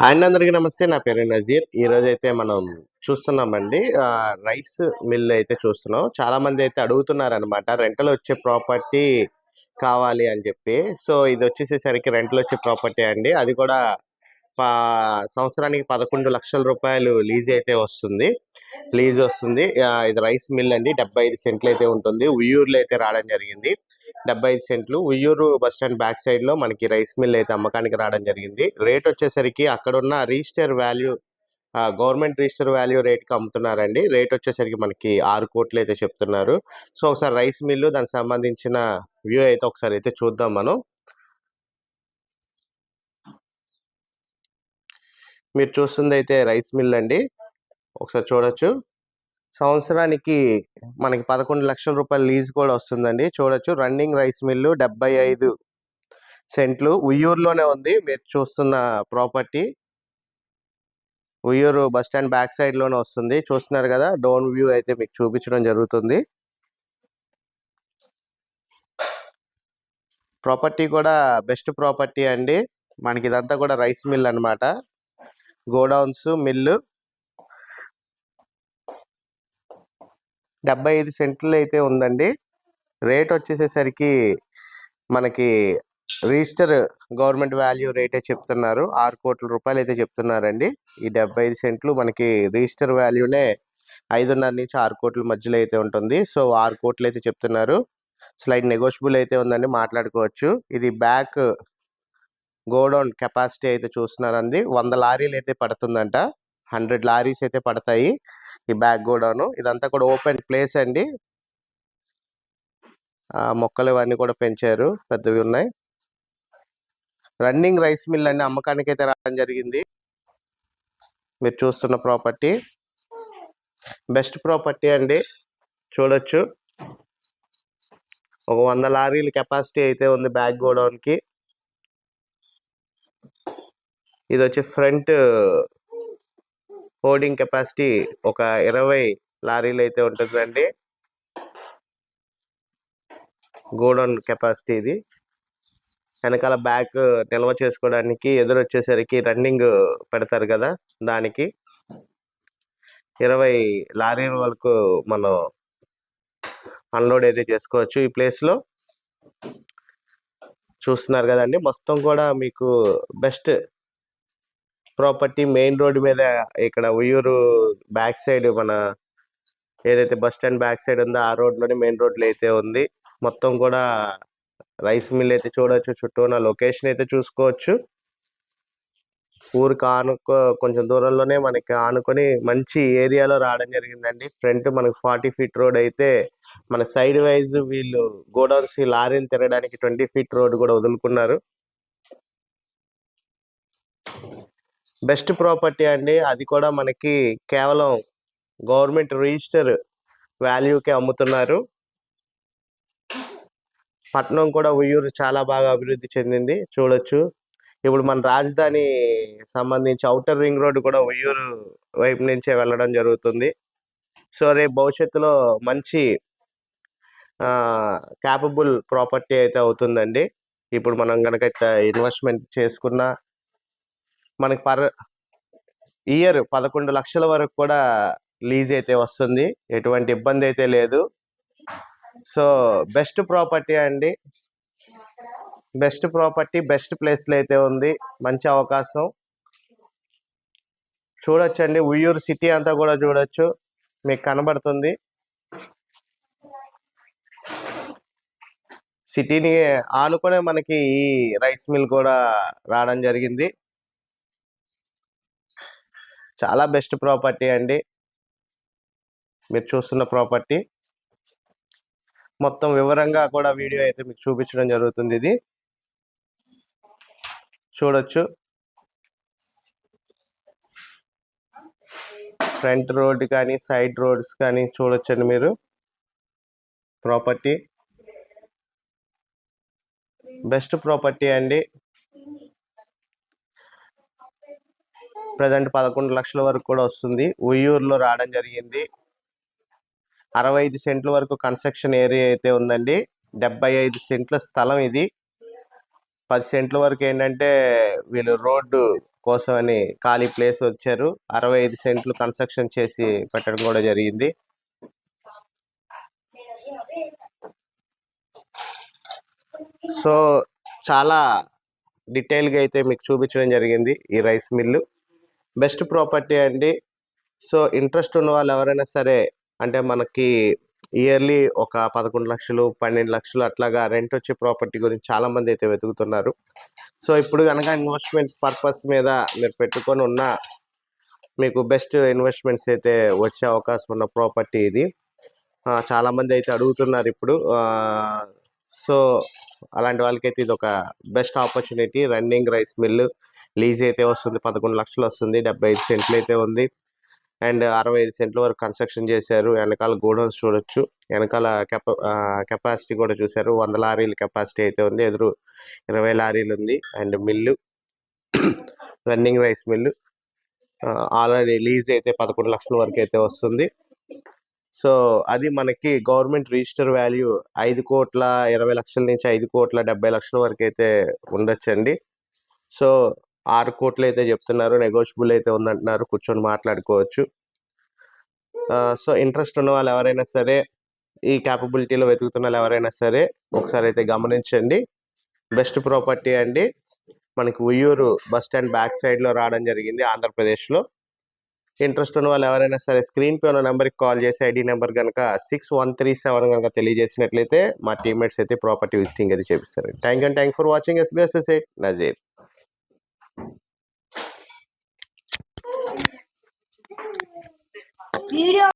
Hi అండి అందరికీ నమస్తే. నా పేరు నజీర్. ఈ రోజు అయితే మనం చూస్తున్నామండి. రైస్ మిల్ అయితే చూస్తున్నాం. చాలా మంది అయితే అడుగుతున్నారు అనమాట రెంటల్ వచ్చే ప్రాపర్టీ కావాలి అని చెప్పి. సో ఇది వచ్చేసేసరికి రెంటల్ వచ్చే ప్రాపర్టీ అండి. అది కూడా సంవత్సరానికి పదకొండు లక్షల రూపాయలు లీజ్ అయితే వస్తుంది. లీజ్ వస్తుంది. ఇది రైస్ మిల్ అండి. డెబ్బై ఐదు సెంట్లు అయితే ఉంటుంది. ఉయ్యూరులో అయితే రావడం జరిగింది. డెబ్బై ఐదు సెంట్లు. ఉయ్యూరు బస్ స్టాండ్ బ్యాక్ సైడ్లో మనకి రైస్ మిల్ అయితే అమ్మకానికి రావడం జరిగింది. రేట్ వచ్చేసరికి అక్కడ ఉన్న register value government register value రేట్కి అమ్ముతున్నారండి. రేట్ వచ్చేసరికి మనకి ఆరు కోట్లు అయితే చెప్తున్నారు. సో ఒకసారి రైస్ మిల్లు దానికి సంబంధించిన వ్యూ అయితే ఒకసారి అయితే చూద్దాం మనం. మీరు చూస్తుంది అయితే రైస్ మిల్ అండి ఒకసారి చూడొచ్చు. సంవత్సరానికి మనకి పదకొండు లక్షల రూపాయల లీజ్ కూడా వస్తుందండి. చూడొచ్చు. రన్నింగ్ రైస్ మిల్లు డెబ్బై ఐదు సెంట్లు. ఉయ్యూరులోనే ఉంది. మీరు చూస్తున్న property. Uyyuru bus stand back సైడ్లోనే వస్తుంది. చూస్తున్నారు కదా? డోన్ వ్యూ అయితే మీకు చూపించడం జరుగుతుంది. ప్రాపర్టీ కూడా బెస్ట్ ప్రాపర్టీ అండి. మనకి ఇదంతా కూడా రైస్ మిల్ అనమాట గోడౌన్స్ మిల్లు. డెబ్బై ఐదు సెంట్లు అయితే ఉందండి. రేట్ వచ్చేసేసరికి మనకి రిజిస్టర్ గవర్నమెంట్ వాల్యూ రేటే చెప్తున్నారు. ఆరు కోట్ల రూపాయలు అయితే చెప్తున్నారండి. ఈ డెబ్బై ఐదు సెంట్లు మనకి రిజిస్టర్ వాల్యూనే ఐదున్నర నుంచి ఆరు కోట్ల మధ్యలో అయితే ఉంటుంది. సో ఆరు కోట్లు అయితే చెప్తున్నారు. స్లైడ్ నెగోషియబుల్ అయితే ఉందండి. మాట్లాడుకోవచ్చు. ఇది బ్యాక్ గోడౌన్ కెపాసిటీ అయితే చూస్తున్నారండి. వంద లారీలు అయితే పడుతుందంట. హండ్రెడ్ లారీస్ అయితే పడతాయి ఈ బ్యాక్ గోడౌన్. ఇదంతా కూడా ఓపెన్ ప్లేస్ అండి. మొక్కలు ఇవన్నీ కూడా పెంచారు. పెద్దవి ఉన్నాయి. రన్నింగ్ రైస్ మిల్ అండి. అమ్మకానికి అయితే రావడం జరిగింది. మీరు చూస్తున్న ప్రాపర్టీ. బెస్ట్ ప్రాపర్టీ అండి. చూడొచ్చు. ఒక వంద లారీల కెపాసిటీ అయితే ఉంది బ్యాక్ గోడౌన్ ఇది వచ్చి ఫ్రంట్ హోల్డింగ్ కెపాసిటీ ఒక ఇరవై లారీలు అయితే ఉంటుందండి. గోడౌన్ కెపాసిటీ ఇది. వెనకాల బ్యాక్ నిల్వ చేసుకోవడానికి ఎదురు వచ్చేసరికి రన్నింగ్ పెడతారు కదా దానికి. ఇరవై లారీల వరకు మనం అన్లోడ్ అయితే చేసుకోవచ్చు ఈ ప్లేస్లో చూస్తున్నారు కదండి మొత్తం కూడా మీకు బెస్ట్ ప్రాపర్టీ మెయిన్ రోడ్ మీద ఇక్కడ ఉయ్యూరు బ్యాక్ సైడ్ మన ఏదైతే బస్ స్టాండ్ బ్యాక్ సైడ్ ఉందో ఆ రోడ్లోనే మెయిన్ రోడ్లో అయితే ఉంది. మొత్తం కూడా రైస్ మిల్ అయితే చూడొచ్చు చుట్టూ ఉన్న లొకేషన్ అయితే చూసుకోవచ్చు. ఊరికి ఆనుకో కొంచెం దూరంలోనే మనకి ఆనుకొని మంచి ఏరియాలో రావడం జరిగిందండి. ఫ్రంట్ మనకి ఫార్టీ ఫీట్ రోడ్ అయితే మన సైడ్ వైజ్ వీళ్ళు గోడౌన్స్ లారీలు తిరగడానికి ట్వంటీ ఫీట్ రోడ్ కూడా వదులుకున్నారు. బెస్ట్ ప్రాపర్టీ అండి. అది కూడా మనకి కేవలం గవర్నమెంట్ రిజిస్టర్ వాల్యూకే అమ్ముతున్నారు. పట్నం కూడా ఉయ్యూరు చాలా బాగా అభివృద్ధి చెందింది. చూడొచ్చు. ఇప్పుడు మన రాజధాని సంబంధించి అవుటర్ రింగ్ రోడ్ కూడా ఉయ్యూరు వైపు నుంచే వెళ్ళడం జరుగుతుంది. సో రేపు భవిష్యత్తులో మంచి క్యాపబుల్ ప్రాపర్టీ అయితే అవుతుందండి. ఇప్పుడు మనం కనుక ఇన్వెస్ట్మెంట్ చేసుకున్న మనకి పర్ ఇయర్ పదకొండు లక్షల వరకు కూడా లీజ్ అయితే వస్తుంది. ఎటువంటి ఇబ్బంది అయితే లేదు. సో బెస్ట్ ప్రాపర్టీ అండి. బెస్ట్ ప్రాపర్టీ బెస్ట్ ప్లేస్లో అయితే ఉంది. మంచి అవకాశం. చూడొచ్చండి. ఉయ్యూరు సిటీ అంతా కూడా చూడొచ్చు. మీకు కనబడుతుంది. సిటీని ఆనుకునే మనకి ఈ రైస్ మిల్ కూడా రావడం జరిగింది. చాలా బెస్ట్ ప్రాపర్టీ అండి. మీరు చూస్తున్న ప్రాపర్టీ. మొత్తం వివరంగా కూడా వీడియో అయితే మీకు చూపించడం జరుగుతుంది ఇది. చూడొచ్చు. ఫ్రంట్ రోడ్ కానీ సైడ్ రోడ్స్ కానీ చూడొచ్చండి మీరు. ప్రాపర్టీ. బెస్ట్ ప్రాపర్టీ అండి. ప్రజెంట్ పదకొండు లక్షల వరకు కూడా వస్తుంది. ఉయ్యూరులో రావడం జరిగింది. అరవై ఐదు సెంట్ల వరకు కన్స్ట్రక్షన్ ఏరియా అయితే ఉందండి. డెబ్బై ఐదు సెంట్ల స్థలం ఇది. పది సెంట్ల వరకు ఏంటంటే వీళ్ళు రోడ్డు కోసమని ఖాళీ ప్లేస్ వచ్చారు. అరవై ఐదు సెంట్లు కన్స్ట్రక్షన్ చేసి పెట్టడం కూడా జరిగింది. సో చాలా డీటెయిల్గా అయితే మీకు చూపించడం జరిగింది ఈ రైస్ మిల్లు. బెస్ట్ ప్రాపర్టీ అండి. సో ఇంట్రెస్ట్ ఉన్న వాళ్ళు ఎవరైనా సరే అంటే మనకి ఇయర్లీ ఒక పదకొండు లక్షలు పన్నెండు లక్షలు అట్లాగా రెంట్ వచ్చే ప్రాపర్టీ గురించి చాలామంది అయితే వెతుకుతున్నారు. సో ఇప్పుడు కనుక ఇన్వెస్ట్మెంట్ పర్పస్ మీద మీరు పెట్టుకొని ఉన్న మీకు బెస్ట్ ఇన్వెస్ట్మెంట్స్ అయితే వచ్చే అవకాశం ఉన్న ప్రాపర్టీ ఇది. చాలామంది అయితే అడుగుతున్నారు ఇప్పుడు. సో అలాంటి వాళ్ళకైతే ఇది ఒక best opportunity. Running rice mill. Lease అయితే వస్తుంది పదకొండు లక్షలు వస్తుంది డెబ్బై ఐదు సెంట్లు అయితే ఉంది. అండ్ అరవై ఐదు సెంట్ల వరకు కన్స్ట్రక్షన్ చేశారు. వెనకాల గోడౌన్స్ చూడొచ్చు. వెనకాల కెప కెపాసిటీ కూడా చూశారు. వంద లారీల కెపాసిటీ అయితే ఉంది. ఎదురు ఇరవై లారీలు ఉంది. And mill running rice mill. Already lease అయితే పదకొండు లక్షల వరకు అయితే వస్తుంది. సో అది మనకి గవర్నమెంట్ రిజిస్టర్ వాల్యూ ఐదు కోట్ల ఇరవై లక్షల నుంచి ఐదు కోట్ల డెబ్బై లక్షల వరకు అయితే ఉండొచ్చండి. సో ఆరు కోట్లు అయితే చెప్తున్నారు నెగోషియబుల్ అయితే ఉందంటున్నారు కూర్చొని మాట్లాడుకోవచ్చు. సో ఇంట్రెస్ట్ ఉన్న వాళ్ళు ఎవరైనా సరే ఈ క్యాపబిలిటీలో వెతుకుతున్న వాళ్ళు ఎవరైనా సరే ఒకసారి అయితే గమనించండి. బెస్ట్ ప్రాపర్టీ అండి. మనకి ఉయ్యూరు బస్ స్టాండ్ బ్యాక్ సైడ్లో రావడం జరిగింది ఆంధ్రప్రదేశ్లో. ఇంట్రెస్ట్ ఉన్న వాళ్ళు ఎవరైనా సరే స్క్రీన్పై ఉన్న నెంబర్కి కాల్ చేసి ఐడి నెంబర్ కనుక సిక్స్ వన్ త్రీ సెవెన్ కనుక తెలియజేసినట్లయితే మా టీమ్మేట్స్ అయితే ప్రాపర్టీ విజిటింగ్ అయితే చేపిస్తారు thank you thank for watching SBS Nazeer video